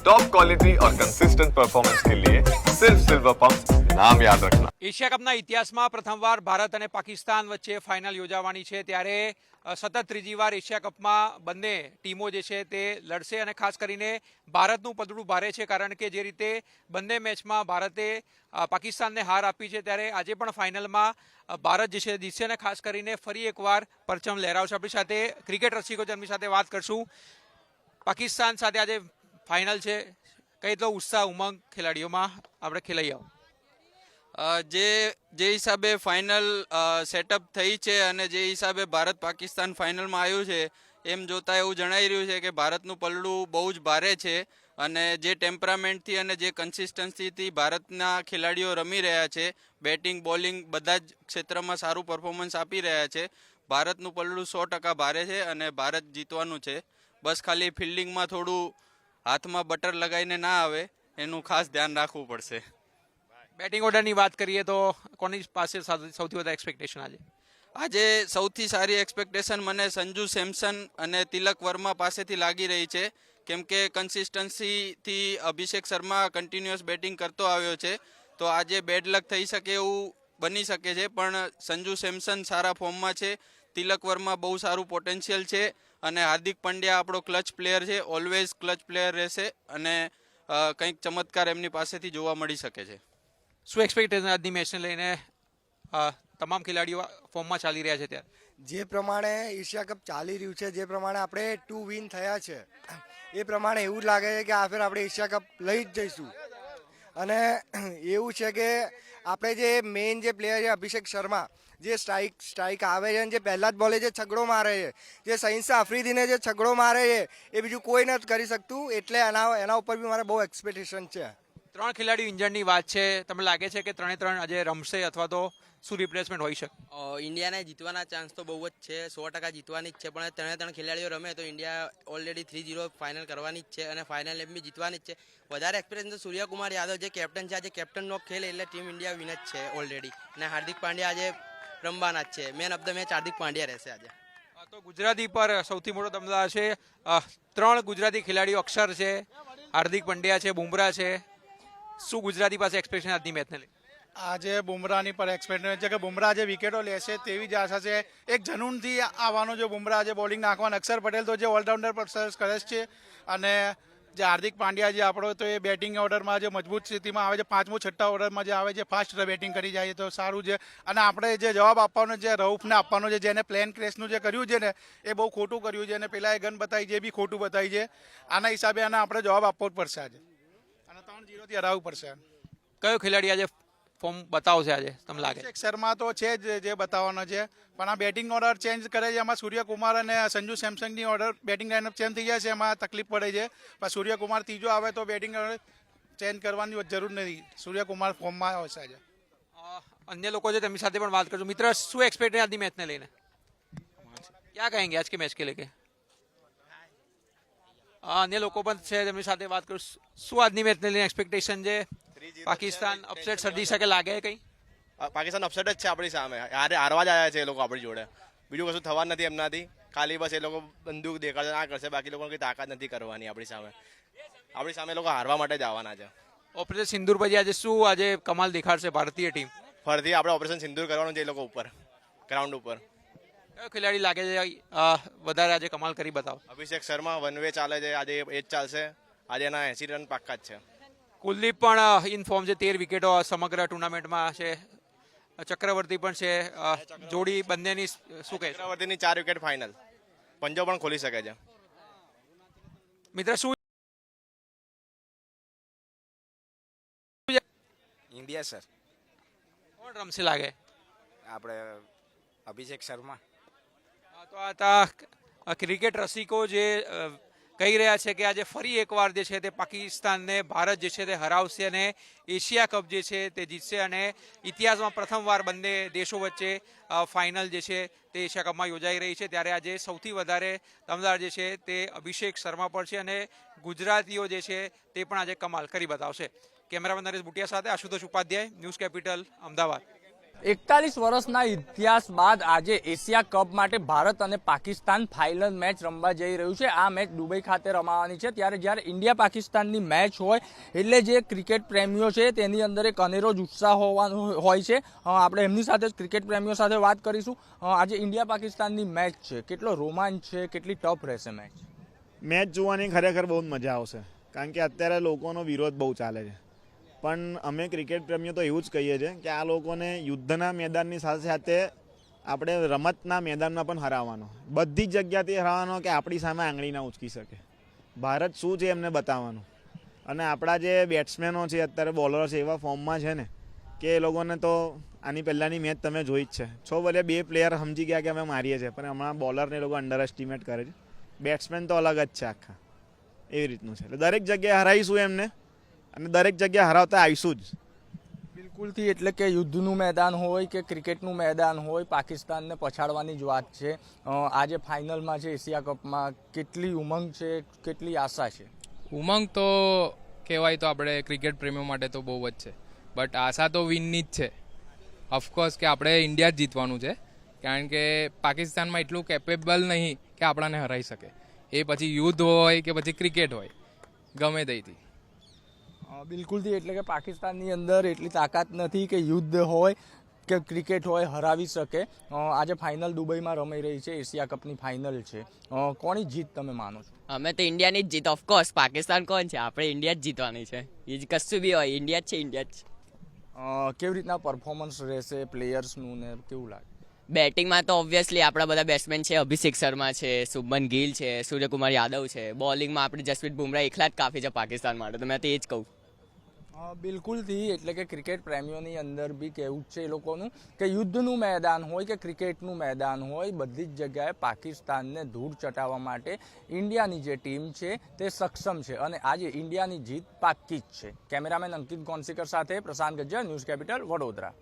Top quality और consistent performance के लिए सिर्फ सिल्वर पंप नाम याद रखना એશિયા કપના ઇતિહાસમાં પ્રથમવાર ભારત અને પાકિસ્તાન વચ્ચે ફાઇનલ યોજાવાની છે ત્યારે અ, સતત ત્રીજી વાર એશિયા કપમાં બંને ટીમો જે છે તે લડશે અને ખાસ કરીને ભારતનું પદડું ભારે છે કારણ કે જે રીતે બંને મેચમાં ભારતે અ, પાકિસ્તાનને હાર આપી છે ત્યારે આજે પણ ફાઇનલમાં અ, ભારત જે છે જીતશે અને ખાસ કરીને ફરી એકવાર પરચમ લહેરાવશે આપણી સાથે ક્રિકેટ રસિકો છે એમની સાથે વાત કરશું પાકિસ્તાન સાથે આજે ફાઇનલ છે. કઈ તો ઉત્સાહ ઉમંગ ખેલાડીઓમાં આપણે ખેલાઈ આવો. જે જે હિસાબે ફાઇનલ સેટઅપ થઈ છે અને જે હિસાબે ભારત પાકિસ્તાન ફાઇનલમાં આવ્યું છે, એમ જોતા એવું જણાઈ રહ્યું છે કે ભારતનું પલડું બહુ જ ભારે છે અને જે ટેમ્પરામેન્ટથી અને જે કન્સિસ્ટન્સીથી ભારતના ખેલાડીઓ રમી રહ્યા છે બેટિંગ બોલિંગ બધા જ ક્ષેત્રમાં સારું પરફોર્મન્સ આપી રહ્યા છે. ભારતનું પલડું સો ટકા ભારે છે અને ભારત જીતવાનું છે. બસ ખાલી ફિલ્ડિંગમાં થોડું હાથમાં બટર લગાવીને ના આવે એનું ખાસ ધ્યાન રાખવું પડશે. બેટિંગ ઓર્ડરની વાત કરીએ તો કોની પાસે સૌથી વધારે એક્સપેક્ટેશન આજે? આજે સૌથી સારી એક્સપેક્ટેશન મને સંજુ સેમસન અને તિલક વર્મા પાસેથી લાગી રહી છે. કેમ કે કન્સિસ્ટન્સીથી અભિષેક શર્મા કન્ટિન્યુઅસ બેટિંગ કરતો આવ્યો છે. તો આજે બેડ લક થઈ શકે એવું બની શકે છે પણ સંજુ સેમસન સારા ફોર્મમાં છે. તિલક વર્મા બહુ સારું પોટેન્શિયલ છે. અને હાર્દિક પંડ્યા આપણો ક્લચ પ્લેયર છે ઓલવેઝ ક્લચ પ્લેયર રહેશે અને કંઈક ચમત્કાર એમની પાસેથી જોવા મળી શકે છે. શું એક્સપેક્ટેશન આજની મેચને લઈને? તમામ ખેલાડીઓ ફોર્મમાં ચાલી રહ્યા છે ત્યારે જે પ્રમાણે એશિયા કપ ચાલી રહ્યું છે જે પ્રમાણે આપણે ટુ વિન થયા છે એ પ્રમાણે એવું જ લાગે છે કે આ ફેર આપણે એશિયા કપ લઈ જ જઈશું. અને એવું છે કે આપણે જે મેઇન જે પ્લેયર છે અભિષેક શર્મા, જે સ્ટ્રાઇક સ્ટ્રાઇક આવે છે અને જે પહેલાં જ બોલે જે છગડો મારે છે, જે સહિંસા આફ્રિદીને જે છગડો મારે છે, એ બીજું કોઈ નથી કરી શકતું. એટલે એના એના ઉપર બી મારે બહુ એક્સપેક્ટેશન છે. ત્રણ ખેલાડી ઇન્જર્ડની વાત છે. તમને લાગે છે કે ત્રણે ત્રણ આજે રમશે અથવા તો શું રિપ્લેસમેન્ટ હોઈ શકે ઇન્ડિયાને જીતવાના ચાન્સ તો બહુ જ છે. સો ટકા જીતવાની જ છે પણ ત્રણે ત્રણ ખેલાડીઓ રમે તો India already three zero final કરવાની જ છે અને ફાઇનલ બી જીતવાની જ છે. વધારે એક્સપિરિયન્સ તો સૂર્યકુમાર યાદવ જે કેપ્ટન છે આજે કેપ્ટનનો ખેલ એટલે ટીમ ઇન્ડિયા વિન જ છે ઓલરેડી અને હાર્દિક પાંડ્યા આજે રમવાના જ છે. Man of the match Hardik Pandya રહેશે આજે. તો ગુજરાતી પર સૌથી મોટો દમદાર છે. ત્રણ ગુજરાતી ખેલાડીઓ અક્ષર છે. હાર્દિક પંડ્યા છે બુમરા છે. શું ગુજરાતી પાસે એક્સપેક્ટેશન આજની મેચને લઈને આજે બુમરાની પર એક્સપેક્ટેશન છે કે બુમરા જે વિકેટો લેશે તેવી જ આશા છે. એક જનૂનથી આવવાનો જે બુમરા આજે બોલિંગ નાખવાનો અક્ષર પટેલ તો જે ઓલરાઉન્ડર પર સરસ કરે છે અને જે હાર્દિક પાંડ્યા જે આપણો તો એ બેટિંગ ઓર્ડરમાં જે મજબૂત સ્થિતિમાં આવે છે. પાંચમો, છઠ્ઠા ઓર્ડરમાં જે આવે છે ફાસ્ટ બેટિંગ કરી જાય તો સારું છે. અને આપણે જે જવાબ આપવાનો જે રઉફને આપવાનો છે જેને પ્લેન ક્રેશનું જે કર્યું છે ને, એ બહુ ખોટું કર્યું છે અને પેલા એ ગન બતાવી છે, એ બી ખોટું બતાવી છે. આના હિસાબે આને આપણે જવાબ આપવો જ પડશે આજે. અને ત્રણ જીરોથી હરાવવું પડશે. કયો ખેલાડી આજે ફોર્મ બતાવશે આજે તમને લાગે. અભિષેક શર્મા તો છે જ જે બતાવવાનો છે પણ આ બેટિંગ ઓર્ડર ચેન્જ કરે છે. એમાં સૂર્યકુમાર અને સંજુ સેમસંગની ઓર્ડર બેટિંગ લાઇનઅપ ચેન્જ થઈ જાય છે. એમાં તકલીફ પડે છે. પણ સૂર્યકુમાર ત્રીજો આવે તો બેટિંગ ચેન્જ કરવાની જરૂર નથી. સૂર્યકુમાર ફોર્મમાં આવશે આજે. અન્ય લોકો છે તેમની સાથે પણ વાત કરજો મિત્ર શું એક્સપેક્ટ છે આજની મેચને લઈને? ક્યાં કહેંગે આજ કે મેચ કે લેકે અન્ય લોકો પણ છે તેમની સાથે વાત કરું. શું આજની મેચને લઈને એક્સપેક્ટેશન છે? પાકિસ્તાન અપસેટ સર્જી શકે લાગે કઈ? પાકિસ્તાન અપસેટ જ છે આપણી સામે. હારે હારવા જ આવ્યા છે એ લોકો આપણી જોડે. બીજું કશું થવા નથી એમનાથી. ખાલી બસ એ લોકો બંદૂક દેખાડશે ના કરશે બાકી લોકોને કંઈ તાકાત નથી કરવાની આપણી સામે. આપણી સામે લોકો હારવા માટે જ આવવાના છે. ઓપરેશન સિંદુર પછી આજે શું આજે કમાલ દેખાડશે ભારતીય ટીમ? ફરીથી આપણે ઓપરેશન સિંદૂર કરવાનું છે એ લોકો ઉપર ગ્રાઉન્ડ ઉપર. કયો ખેલાડી લાગે છે? વધારે આજે કમાલ કરી બતાવો. અભિષેક શર્મા વન વે ચાલે છે આજે એ જ ચાલશે. આજે એના એસી રન પાક્કા જ છે. કુલદીપ પણ ઇન ફોર્મ છે તેર વિકેટો સમગ્ર ટુર્નામેન્ટમાં છે. ચક્રવર્તી પણ છે. જોડી બંનેની શું કહે ચક્રવર્તીની ચાર વિકેટ ફાઇનલ પંજો પણ ખોલી શકે છે. મિત્ર શું ઇન્ડિયા સર. કોણ રમશે લાગે? આપણે અભિષેક શર્મા. તો આ ક્રિકેટ રસિકો જે કહી રહ્યા છે કે આજે ફરી એકવાર જે છે તે પાકિસ્તાનને ભારત જે છે તે હરાવશે અને એશિયા કપ જે છે તે જીતશે અને ઇતિહાસમાં પ્રથમવાર બંને દેશો વચ્ચે ફાઇનલ જે છે તે એશિયા કપમાં યોજાઈ રહી છે. ત્યારે આજે સૌથી વધારે દમદાર જે છે તે અભિષેક શર્મા પર છે અને ગુજરાતીઓ જે છે તે પણ આજે કમાલ કરી બતાવશે. કેમેરામેન નરેશ બુટિયા સાથે આશુતોષ ઉપાધ્યાય, ન્યૂઝ કેપિટલ, અમદાવાદ. એકતાલીસ વર્ષના ઇતિહાસ બાદ આજે એશિયા કપ માટે ભારત અને પાકિસ્તાન ફાઇનલ મેચ રમવા જઈ રહ્યું છે. આ મેચ દુબઈ ખાતે રમાવાની છે. ત્યારે જ્યારે ઇન્ડિયા પાકિસ્તાનની મેચ હોય, એટલે જે ક્રિકેટ પ્રેમીઓ છે, તેની અંદર એક અનેરો જ ઉત્સાહ હોવાનો હોય છે. આપણે એમની સાથે જ ક્રિકેટ પ્રેમીઓ સાથે વાત કરીશું. આજે ઇન્ડિયા પાકિસ્તાનની મેચ છે. કેટલો રોમાંચ છે, કેટલી ટફ રહેશે મેચ મેચ જોવાની ખરેખર બહુ મજા આવશે. કારણ કે અત્યારે લોકોનો વિરોધ બહુ ચાલે છે. પણ અમે ક્રિકેટ પ્રેમીઓ તો એવું જ કહીએ છીએ કે આ લોકોને યુદ્ધના મેદાનની સાથે સાથે આપણે રમતના મેદાનમાં પણ હરાવવાનો. બધી જ જગ્યાથી હરાવવાનો કે આપણી સામે આંગળી ના ઉચકી શકે. ભારત શું છે એમને બતાવવાનું? અને આપણા જે બેટ્સમેનો છે, અત્યારે બોલરો છે, એવા ફોર્મમાં છે ને, કે એ લોકોને તો આની પહેલાંની મેચ તમે જોઈ જ છે. છો ભલે બે પ્લેયર સમજી ગયા કે અમે મારીએ છીએ, પણ હમણાં બોલરને એ લોકો અંડર એસ્ટિમેટ કરે છે. બેટ્સમેન તો અલગ જ છે આખા. એવી રીતનું છે. એટલે દરેક જગ્યાએ હરાઈશું એમને. અને દરેક જગ્યાએ હરાવતા આવીશું જ. બિલકુલથી એટલે કે યુદ્ધનું મેદાન હોય કે ક્રિકેટનું મેદાન હોય પાકિસ્તાનને પછાડવાની જ વાત છે. આજે ફાઇનલમાં છે એશિયા કપમાં. કેટલી ઉમંગ છે કેટલી આશા છે? ઉમંગ તો કહેવાય તો આપણે ક્રિકેટ પ્રેમીઓ માટે તો બહુ જ છે. બટ આશા તો વિનની જ છે. ઓફકોર્સ કે આપણે ઇન્ડિયા જ જીતવાનું છે. કારણ કે પાકિસ્તાનમાં એટલું કેપેબલ નહીં કે આપણાને હરાઈ શકે. એ પછી યુદ્ધ હોય કે પછી ક્રિકેટ હોય. ગમે તેથી બિલકુલથી એટલે કે પાકિસ્તાનની અંદર એટલી તાકાત નથી કે યુદ્ધ હોય કે ક્રિકેટ હોય હરાવી શકે. આજે ફાઇનલ દુબઈમાં રમાઈ રહી છે એશિયા કપની ફાઇનલ છે. કોની જીત તમે માનો છો? અમે તો ઇન્ડિયાની જ જીત ઓફકોર્સ પાકિસ્તાન કોણ છે? આપણે ઇન્ડિયા જ જીતવાની છે. એ જ કશું બી હોય ઇન્ડિયા જ છે ઇન્ડિયા જ કેવી રીતના પરફોર્મન્સ રહેશે પ્લેયર્સનું ને કેવું લાગે? બેટિંગમાં તો ઓબ્વિયસલી આપણા બધા બેટ્સમેન છે અભિષેક શર્મા છે શુભમન ગિલ છે સૂર્યકુમાર યાદવ છે. બોલિંગમાં આપણે જસપ્રીત બુમરાહ એકલા જ કાફી છે પાકિસ્તાન માટે તો મેં તો એ જ કહું. બિલકુલથી, એટલે કે ક્રિકેટ પ્રેમીઓની અંદર બી કહેવું જ છે એ લોકોનું, કે યુદ્ધનું મેદાન હોય કે ક્રિકેટનું મેદાન હોય, બધી જ જગ્યાએ પાકિસ્તાનને ધૂળ ચટાવવા માટે ઇન્ડિયાની જે ટીમ છે તે સક્ષમ છે. અને આજે ઇન્ડિયાની જીત પાક્કી જ છે. કેમેરામેન અંકિત કોન્સિકર સાથે પ્રશાંત ગજ્જર, ન્યૂઝ કેપિટલ વડોદરા.